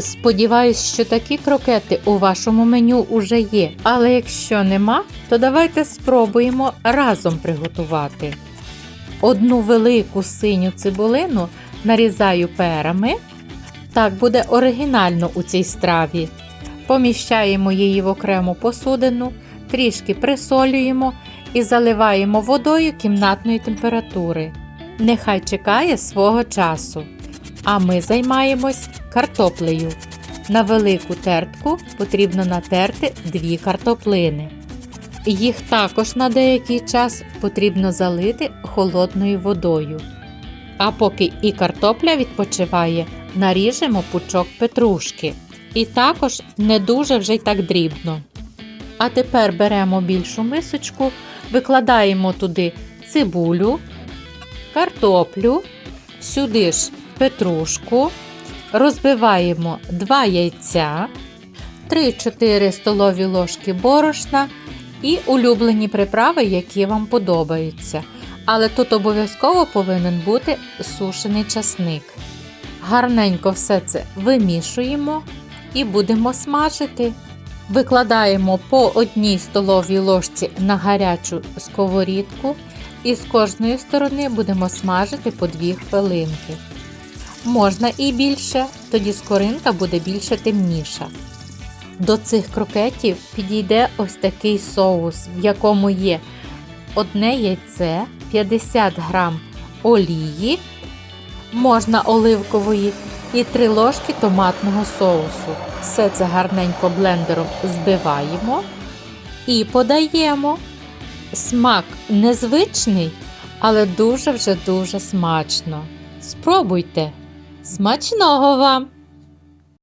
Сподіваюсь, що такі крокети у вашому меню уже є. Але якщо нема, то давайте спробуємо разом приготувати. Одну велику синю цибулину нарізаю перами. Так буде оригінально у цій страві. Поміщаємо її в окрему посудину, трішки присолюємо і заливаємо водою кімнатної температури. Нехай чекає свого часу. А ми займаємось картоплею. На велику тертку потрібно натерти дві картоплини. Їх також на деякий час потрібно залити холодною водою. А поки і картопля відпочиває, наріжемо пучок петрушки. І також не дуже вже й так дрібно. А тепер беремо більшу мисочку, викладаємо туди цибулю, картоплю, сюди ж петрушку, розбиваємо 2 яйця, 3-4 столові ложки борошна і улюблені приправи, які вам подобаються. Але тут обов'язково повинен бути сушений часник. Гарненько все це вимішуємо і будемо смажити. Викладаємо по одній столовій ложці на гарячу сковорідку і з кожної сторони будемо смажити по 2 хвилинки. Можна і більше, тоді скоринка буде більше темніша. До цих крокетів підійде ось такий соус, в якому є одне яйце, 50 грам олії, можна оливкової і 3 ложки томатного соусу. Все це гарненько блендером збиваємо і подаємо. Смак незвичний, але дуже вже дуже смачно. Спробуйте! Смачного вам!